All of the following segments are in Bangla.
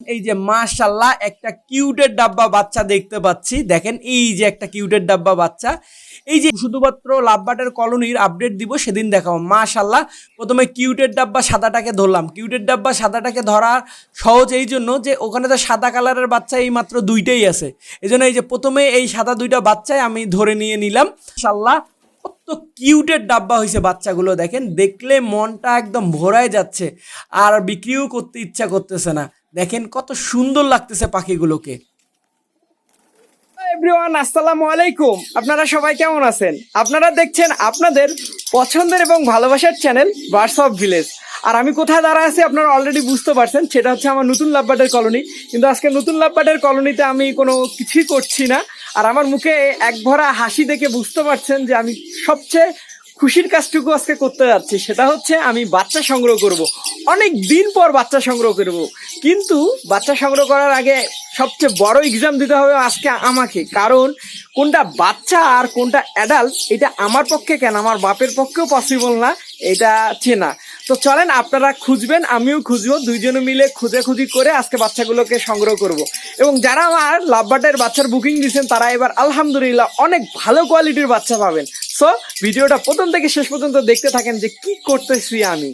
এই যে মাশাল্লাহ একটা কিউটের ডাব্বা বাচ্চা দেখতে পাচ্ছি। দেখেন এই যে একটা কিউটের ডাব্বা বাচ্চা। এই যে শুধুমাত্র লাভবাটের কলোনির আপডেট দিব, সেদিন দেখাবো। মাশাল্লাহ প্রথমে কিউটের ডাব্বা সাদাটাকে ধরলাম। কিউটের ডাব্বা সাদাটাকে ধরার সহজ এই জন্য যে ওখানে তো সাদা কালারের বাচ্চা এই মাত্র দুইটাই আছে। এই জন্য এই যে প্রথমে এই সাদা দুইটা বাচ্চায় আমি ধরে নিয়ে নিলাম। মাশাল্লাহ কত কিউটের ডাব্বা হয়েছে বাচ্চাগুলো। দেখেন, দেখলে মনটা একদম ভরায় যাচ্ছে। আর বিক্রিও করতে ইচ্ছা করতেছে না। দেখেন কত সুন্দর লাগতেছে পাখিগুলোকে। এভরিওয়ান আসসালামু আলাইকুম। আপনারা সবাই কেমন আছেন? আপনারা দেখছেন আপনাদের পছন্দের এবং ভালোবাসার চ্যানেল বার্স অফ ভিলেজ আর আমি কোথায় দাঁড়া আছি আপনারা অলরেডি বুঝতে পারছেন, সেটা হচ্ছে আমার নতুন লাভবাটের কলোনি কিন্তু আজকে নতুন লাভবাটের কলোনিতে আমি কোনো কিছুই করছি না। আর আমার মুখে এক ভরা হাসি দেখে বুঝতে পারছেন যে আমি সবচেয়ে খুশির কাজটুকু আজকে করতে যাচ্ছি। সেটা হচ্ছে আমি বাচ্চা সংগ্রহ করব। অনেক দিন পর বাচ্চা সংগ্রহ করব। কিন্তু বাচ্চা সংগ্রহ করার আগে সবচেয়ে বড় এক্সাম দিতে হবে আজকে আমাকে। কারণ কোনটা বাচ্চা আর কোনটা অ্যাডাল্ট এটা আমার পক্ষে কেন? আমার বাপের পক্ষেও পসিবল না, এটা চেনা। তো চলেন আপনারা খুঁজবেন, আমিও খুঁজবো, দুইজনে মিলে খুঁজে খুঁজি করে আজকে বাচ্চাগুলোকে সংগ্রহ করব। এবং যারা আমার লাভবাটের বাচ্চার বুকিং দিয়েছেন, তারা এবার আলহামদুলিল্লাহ অনেক ভালো কোয়ালিটির বাচ্চা পাবেন। সো ভিডিওটা প্রথম থেকে শেষ পর্যন্ত দেখতে থাকেন যে কি করতেছি আমি।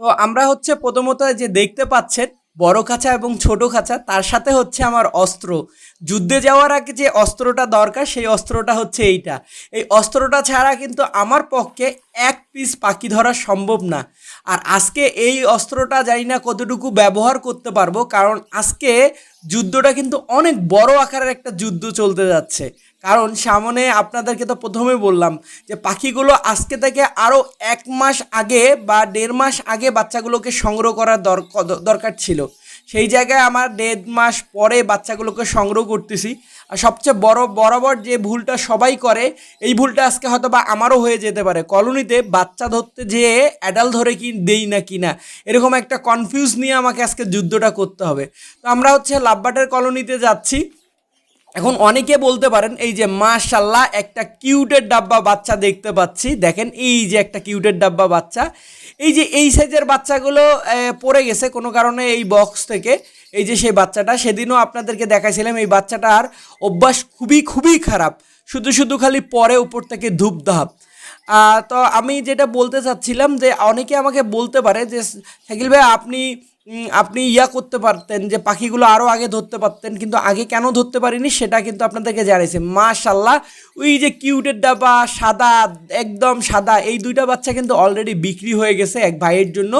তো আমরা হচ্ছে প্রথমত যে দেখতে পাচ্ছেন, বড় খাঁচা এবং ছোট খাঁচা, তার সাথে হচ্ছে আমার অস্ত্র। যুদ্ধে যাওয়ার আগে যে অস্ত্রটা দরকার, সেই অস্ত্রটা হচ্ছে এইটা। এই অস্ত্রটা ছাড়া কিন্তু আমার পক্ষে এক পিস পাখি ধরা সম্ভব না। আর আজকে এই অস্ত্রটা জানি না কতটুকু ব্যবহার করতে পারব, কারণ আজকে যুদ্ধটা কিন্তু অনেক বড় আকারের একটা যুদ্ধ চলতে যাচ্ছে। কারণ সামনে আপনাদেরকে তো প্রথমে বললাম যে পাখিগুলো আজকে থেকে আরও এক মাস আগে বা দেড় মাস আগে বাচ্চাগুলোকে সংগ্রহ করার দর- দরকার ছিল। সেই জায়গায় আমার দেড় মাস পরে বাচ্চাগুলোকে সংগ্রহ করতেছি। আর সবচেয়ে বড়, বরাবর যে ভুলটা সবাই করে, এই ভুলটা আজকে হয়তো বা আমারও হয়ে যেতে পারে। কলোনিতে বাচ্চা ধরতে যেয়ে অ্যাডাল ধরে কি দেই না কি না, এরকম একটা কনফিউজ নিয়ে আমাকে আজকে যুদ্ধটা করতে হবে। তো আমরা হচ্ছে লাভবাটের কলোনিতে যাচ্ছি। এখন অনেকে বলতে পারেন, এই যে মাশাল্লাহ একটা কিউটের ডাব্বা বাচ্চা দেখতে পাচ্ছি। দেখেন, এই যে একটা কিউটের ডাব্বা বাচ্চা। এই যে এই সাইজের বাচ্চাগুলো পড়ে গেছে কোনো কারণে এই বক্স থেকে। এই যে সেই বাচ্চাটা, সেদিনও আপনাদেরকে দেখাইছিলাম, এই বাচ্চাটার অভ্যাস খুবই খুবই খারাপ। শুধু শুধু খালি পরে উপর থেকে ধূপ ধাপ তো আমি যেটা বলতে চাচ্ছিলাম যে, অনেকে আমাকে বলতে পারে যে শাকিল ভাই, আপনি আপনি ইয়া করতে পারতেন যে পাখিগুলো আরও আগে ধরতে পারতেন, কিন্তু আগে কেন ধরতে পারিনি সেটা কিন্তু আপনাদেরকে জানিয়েছি মাশাল্লাহ ওই যে কিউটের ডাবা, সাদা, একদম সাদা, এই দুইটা বাচ্চা কিন্তু অলরেডি বিক্রি হয়ে গেছে এক ভাইয়ের জন্য।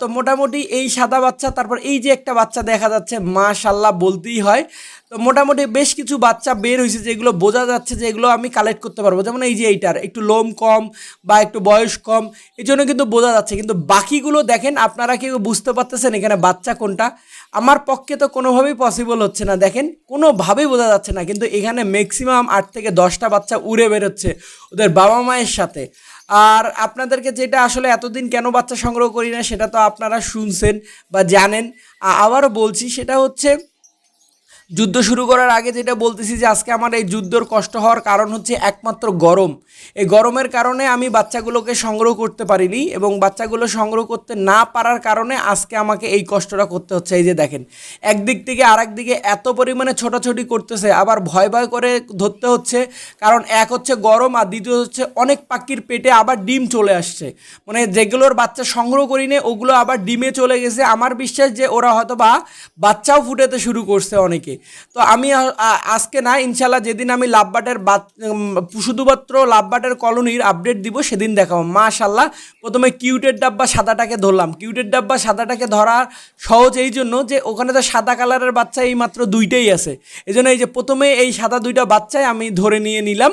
তো মোটামুটি এই সাদা বাচ্চা, তারপর এই যে একটা বাচ্চা দেখা যাচ্ছে মাশাল্লাহ বলতেই হয়। তো মোটামুটি বেশ কিছু বাচ্চা বের হয়েছে যেগুলো বোঝা যাচ্ছে যে এগুলো আমি কালেক্ট করতে পারব। যেমন এই যে এইটার, একটু লোম কম বা একটু বয়স কম এই জন্য কিন্তু বোঝা যাচ্ছে। কিন্তু বাকিগুলো দেখেন, আপনারা কেউ বুঝতে পারতেছেন এখানে বাচ্চা কোনটা? আমার পক্ষে তো কোনোভাবেই পসিবল হচ্ছে না। দেখেন, কোনোভাবেই বোঝা যাচ্ছে না, কিন্তু এখানে ম্যাক্সিমাম আট থেকে দশটা বাচ্চা উড়ে বেরোচ্ছে ওদের বাবা মায়ের সাথে। আর আপনাদেরকে যেটা আসলে এতদিন কেন বাচ্চা সংগ্রহ করি না, সেটা তো আপনারা শুনছেন বা জানেন। আবারও বলছি, সেটা হচ্ছে যুদ্ধ শুরু করার আগে যেটা বলতেছি যে আজকে আমার এই যুদ্ধর কষ্ট হওয়ার কারণ হচ্ছে একমাত্র গরম। এই গরমের কারণে আমি বাচ্চাগুলোকে সংগ্রহ করতে পারিনি এবং বাচ্চাগুলো সংগ্রহ করতে না পারার কারণে আজকে আমাকে এই কষ্টটা করতে হচ্ছে। এই যে দেখেন, একদিক থেকে আরেক দিকে এত পরিমাণে ছোটাছুটি করতেছে, আবার ভয় ভয় করে ধরতে হচ্ছে, কারণ এক হচ্ছে গরম আর দ্বিতীয় হচ্ছে অনেক পাখির পেটে আবার ডিম চলে আসছে। মানে যেগুলোর বাচ্চা সংগ্রহ করিনি, ওগুলো আবার ডিমে চলে গেছে। আমার বিশ্বাস যে ওরা হয়তো বা বাচ্চাও ফুটাতে শুরু করছে অনেকে। তো আমি আজকে না ইনশাল্লাহ যেদিন আমি লাভবাটের বাত- শুধুমাত্র লাভবাটের কলোনির আপডেট দিব, সেদিন দেখাবো। মাশাল্লাহ প্রথমে কিউটের ডাব্বা সাদাটাকে ধরলাম। কিউটের ডাব্বা সাদাটাকে ধরার সহজ এই জন্য যে, ওখানে তো সাদা কালারের বাচ্চা এই মাত্র দুইটাই আছে। এই জন্য এই যে প্রথমে এই সাদা দুইটা বাচ্চায় আমি ধরে নিয়ে নিলাম।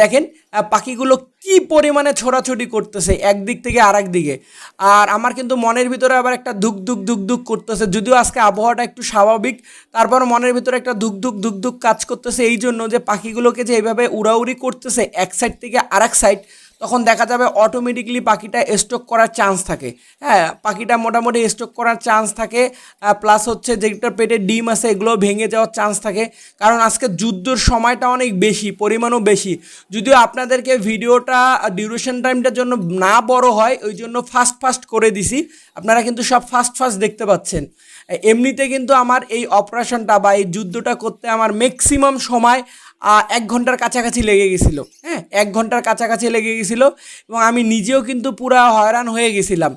দেখেন পাখিগুলো কি পরিমাণে ছোড়াছুটি করতেছে একদিক থেকে আর দিকে। আর আমার কিন্তু মনের ভিতরে আবার একটা ধুক ধুক ধুক ধুক করতেছে, যদিও আজকে আবহাওয়াটা একটু স্বাভাবিক, তারপর মনের ভিতরে একটা ধুক ধুক ধুক ধুক কাজ করতেছে, এই জন্য যে পাখিগুলোকে যে এইভাবে উড়াউড়ি করতেছে, এক সাইড থেকে আরেক সাইড তখন দেখা যাবে অটোমেটিকলি পাখিটা স্টক করার চান্স থাকে। হ্যাঁ পাখিটা মোটামুটি স্টক করার চান্স থাকে প্লাস হচ্ছে যেটার পেটে ডিম আছে, এগুলো ভেঙে যাওয়ার চান্স থাকে। কারণ আজকে যুদ্ধর সময়টা অনেক বেশি, পরিমাণও বেশি। যদিও আপনাদেরকে ভিডিওটা ডিউরেশন টাইমটার জন্য না বড় হয়, ওই জন্য ফাস্ট ফাস্ট করে দিছি। আপনারা কিন্তু সব ফাস্ট ফাস্ট দেখতে পাচ্ছেন। এমনিতে কিন্তু আমার এই অপারেশনটা বা এই যুদ্ধটা করতে আমার ম্যাক্সিমাম সময় এক ঘণ্টার কাছাকাছি লেগে গেছিল হ্যাঁ? এক ঘণ্টার কাছাকাছি লেগে গেছিল এবং আমি নিজেও কিন্তু পুরা হয়রান হয়ে গেছিলাম।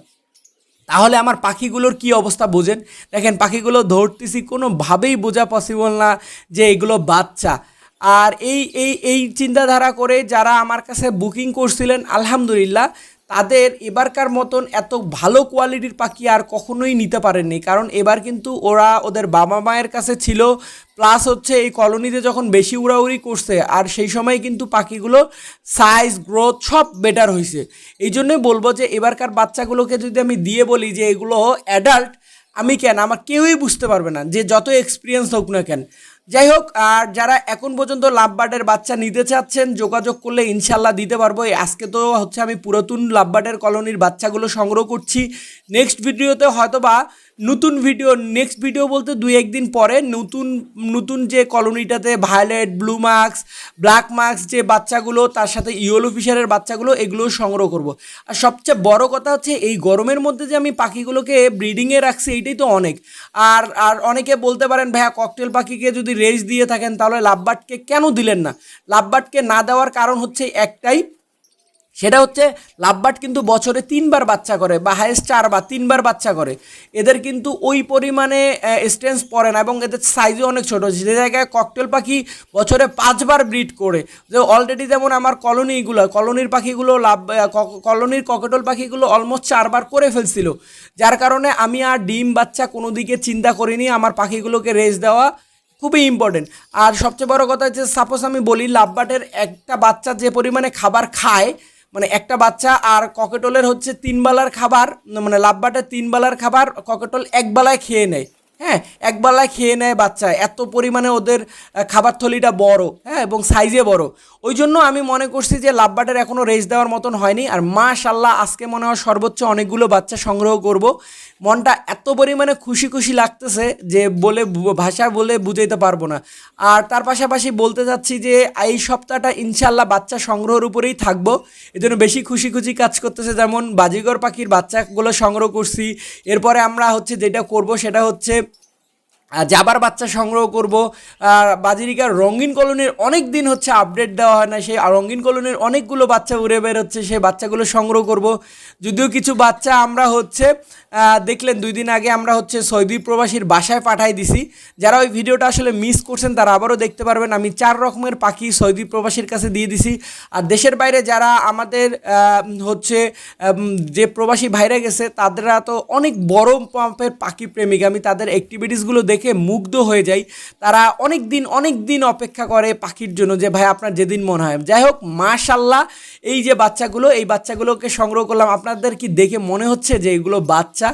তাহলে আমার পাখিগুলোর কি অবস্থা বোঝেন? দেখেন, পাখিগুলো ধরতেছি, কোনোভাবেই বোঝা পসিবল না যে এগুলো বাচ্চা। আর এই এই এই চিন্তাধারা করে যারা আমার কাছে বুকিং করছিলেন, আলহামদুলিল্লাহ তাদের এবারকার মতন এত ভালো কোয়ালিটির পাখি আর কখনোই নিতে পারেননি। কারণ এবার কিন্তু ওরা ওদের বাবা মায়ের কাছে ছিল প্লাস হচ্ছে এই কলোনিতে যখন বেশি উড়াউড়ি করছে, আর সেই সময় কিন্তু পাখিগুলো সাইজ গ্রোথ সব বেটার হয়েছে এই জন্যই বলব যে এবারকার বাচ্চাগুলোকে যদি আমি দিয়ে বলি যে এগুলো অ্যাডাল্ট আমি কেন? আমার কেউই বুঝতে পারবে না যে যত এক্সপিরিয়েন্স হোক না কেন। যাই হোক আর যারা এখন পর্যন্ত লাভবার্ডের বাচ্চা নিতে চাচ্ছেন, যোগাযোগ করলে ইনশাল্লাহ দিতে পারব। আজকে তো হচ্ছে আমি পুরাতন লাভবার্ডের কলোনির বাচ্চাগুলো সংগ্রহ করছি। নেক্সট ভিডিওতে হয়তো বা নতুন ভিডিও নেক্সট ভিডিও বলতে দুই একদিন পরে নতুন নতুন যে কলোনিটাতে violet blue marks black marks যে বাচ্চাগুলো, তার সাথে ইয়েলো ফিশারের বাচ্চাগুলো এগুলো সংগ্রহ করব। আর সবচেয়ে বড় কথা হচ্ছে, এই গরমের মধ্যে যে আমি পাখিগুলোকে ব্রিডিংয়ে রাখছি, এইটাই তো অনেক। আর আর অনেকে বলতে পারেন, ভাইয়া ককটেল পাখিকে যদি রেস দিয়ে থাকেন, তাহলে লাভবাটকে কেন দিলেন না? লাভবাটকে না দেওয়ার কারণ হচ্ছে একটাই সেটা হচ্ছে লাভবার্ড কিন্তু বছরে তিনবার বাচ্চা করে বা হায়েস্ট চারবার, তিনবার বাচ্চা করে। এদের কিন্তু ওই পরিমাণে স্ট্রেন্স পড়ে না এবং এদের সাইজও অনেক ছোটো। যে জায়গায় ককটেল পাখি বছরে পাঁচবার ব্রিড করে। যে অলরেডি যেমন আমার কলোনিগুলো কলোনির পাখিগুলো লাভ কলোনির ককটেল পাখিগুলো অলমোস্ট চারবার করে ফেলছিল। যার কারণে আমি আর ডিম বাচ্চা কোনো দিকে চিন্তা করিনি। আমার পাখিগুলোকে রেস দেওয়া খুবই ইম্পর্টেন্ট আর সবচেয়ে বড় কথা হচ্ছে সাপোজ আমি বলি, লাভবাটের একটা বাচ্চা যে পরিমাণে খাবার খায় মানে একটা বাচ্চা আর ককেটলের হচ্ছে তিন বেলার খাবার মানে লাভবাটা তিন বেলার খাবার, ককেটল এক বেলায় খেয়ে নেয়। হ্যাঁ এক বেলায় খেয়ে নেয় বাচ্চা এত পরিমাণে ওদের খাবার থলিটা বড় হ্যাঁ এবং সাইজে বড়। ওই জন্য আমি মনে করছি যে লাভবাটের এখনও রেস দেওয়ার মতন হয়নি। আর মাশাল্লাহ আজকে মনে হয় সর্বোচ্চ অনেকগুলো বাচ্চা সংগ্রহ করব। মনটা এত পরিমাণে খুশি খুশি লাগতেছে যে বলে ভাষা বলে বুঝাইতে পারব না। আর তার পাশাপাশি বলতে চাচ্ছি যে এই সপ্তাহটা ইনশাল্লাহ বাচ্চা সংগ্রহের উপরেই থাকব। এই জন্য বেশি খুশি খুশি কাজ করতেছে যেমন বাজিগর পাখির বাচ্চাগুলো সংগ্রহ করছি। এরপরে আমরা হচ্ছে যেটা করব সেটা হচ্ছে জাবার বাচ্চা সংগ্রহ করব। বাজিরিকার রঙিন কলোনির অনেক দিন হচ্ছে আপডেট দেওয়া হয় না, সেই রঙিন কলোনির অনেকগুলো বাচ্চা উড়ে বের হচ্ছে সেই বাচ্চাগুলো সংগ্রহ করব। যদিও কিছু বাচ্চা আমরা হচ্ছে দেখলেন দুই দিন আগে আমরা হচ্ছে সৌদি প্রবাসীর বাসায় পাঠাই দিছি। যারা ওই ভিডিওটা আসলে মিস করছেন, তারা আবারও দেখতে পারবেন। আমি চার রকমের পাখি সৌদি প্রবাসীর কাছে দিয়ে দিছি। আর দেশের বাইরে যারা আমাদের হচ্ছে যে প্রবাসী ভাইরা গেছে, তাদেরা তো অনেক বড় পাম্পের পাখি প্রেমিক। আমি তাদের অ্যাক্টিভিটিসগুলো দেখে মুগ্ধ হয়ে যাই। তারা অনেক দিন অনেক দিন অপেক্ষা করে পাখির জন্য যে, ভাই, আপনার যেদিন মনে হয়। যাই হোক, মাশাল্লাহ এই যে বাচ্চাগুলো, এই বাচ্চাগুলোকে সংগ্রহ করলাম। আপনাদের কি দেখে মনে হচ্ছে যে এগুলো বাচ্চা?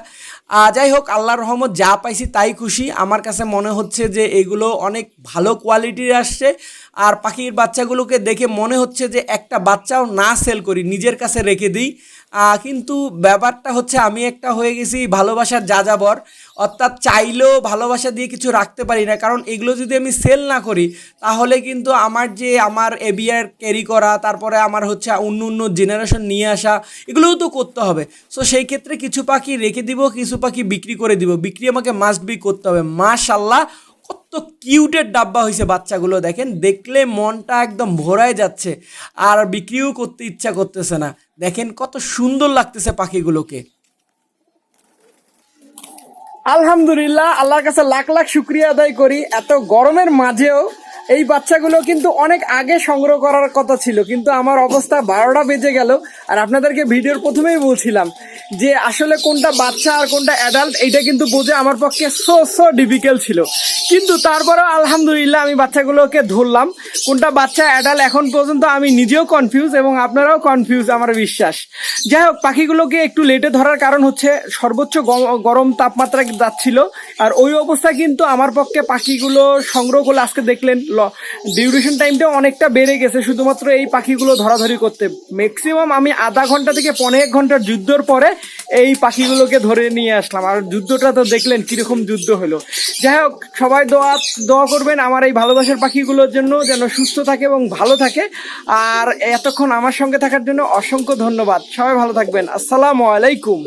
যাই হোক, আল্লাহর রহমত যা পাইছি তাই খুশি। আমার কাছে মনে হচ্ছে যে এগুলো অনেক ভালো কোয়ালিটির আসছে। আর পাখির বাচ্চাগুলোকে দেখে মনে হচ্ছে যে একটা বাচ্চাও না সেল করি, নিজের কাছে রেখে দিই। কিন্তু ব্যাপারটা হচ্ছে আমি একটা হয়ে গেছি ভালোবাসার যাযাবর। অর্থাৎ চাইলেও ভালোবাসা দিয়ে কিছু রাখতে পারি না। কারণ এগুলো যদি আমি সেল না করি, তাহলে কিন্তু আমার যে আমার এবিআর ক্যারি করা, তারপরে আমার হচ্ছে অন্য অন্য জেনারেশন নিয়ে আসা, এগুলোও তো করতে হবে। সো সেই ক্ষেত্রে কিছু পাখি রেখে দিব, কিছু পাখি বিক্রি করে দিব। বিক্রি আমাকে মাস্ট বি করতে হবে। মাশাল্লাহ কত কিউটের ডাব্বা হয়েছে বাচ্চাগুলো, দেখেন। দেখলে মনটা একদম ভরায় যাচ্ছে। আর বিক্রিও করতে ইচ্ছা করতেছে না। দেখেন কত সুন্দর লাগতেছে পাখিগুলোকে। আলহামদুলিল্লাহ, আল্লাহর কাছে লাখ লাখ শুক্রিয়া আদায় করি। এত গরমের মাঝেও এই বাচ্চাগুলো কিন্তু অনেক আগে সংগ্রহ করার কথা ছিল, কিন্তু আমার অবস্থা বারোটা বেজে গেল। আর আপনাদেরকে ভিডিওর প্রথমেই বলছিলাম যে আসলে কোনটা বাচ্চা আর কোনটা অ্যাডাল্ট এইটা কিন্তু বোঝে আমার পক্ষে সো সো ডিফিকাল্ট ছিল। কিন্তু তারপরেও আলহামদুলিল্লাহ আমি বাচ্চাগুলোকে ধরলাম। কোনটা বাচ্চা অ্যাডাল্ট এখন পর্যন্ত আমি নিজেও কনফিউজ এবং আপনারাও কনফিউজ আমার বিশ্বাস। যাই হোক, পাখিগুলোকে একটু লেটে ধরার কারণ হচ্ছে সর্বোচ্চ গরম তাপমাত্রা যাচ্ছিল। আর ওই অবস্থায় কিন্তু আমার পক্ষে পাখিগুলো সংগ্রহ করলে আজকে দেখলেন ডিউরেশন টাইমটা অনেকটা বেড়ে গেছে, শুধুমাত্র এই পাখিগুলো ধরাধরি করতে। ম্যাক্সিমাম আমি আধা ঘণ্টা থেকে পনেরো ঘণ্টার যুদ্ধর পরে এই পাখিগুলোকে ধরে নিয়ে আসলাম। আর যুদ্ধটা তো দেখলেন কীরকম যুদ্ধ হলো। যাই হোক, সবাই দোয়া দোয়া করবেন আমার এই ভালোবাসার পাখিগুলোর জন্য যেন সুস্থ থাকে এবং ভালো থাকে। আর এতক্ষণ আমার সঙ্গে থাকার জন্য অসংখ্য ধন্যবাদ। সবাই ভালো থাকবেন। আসসালামু আলাইকুম।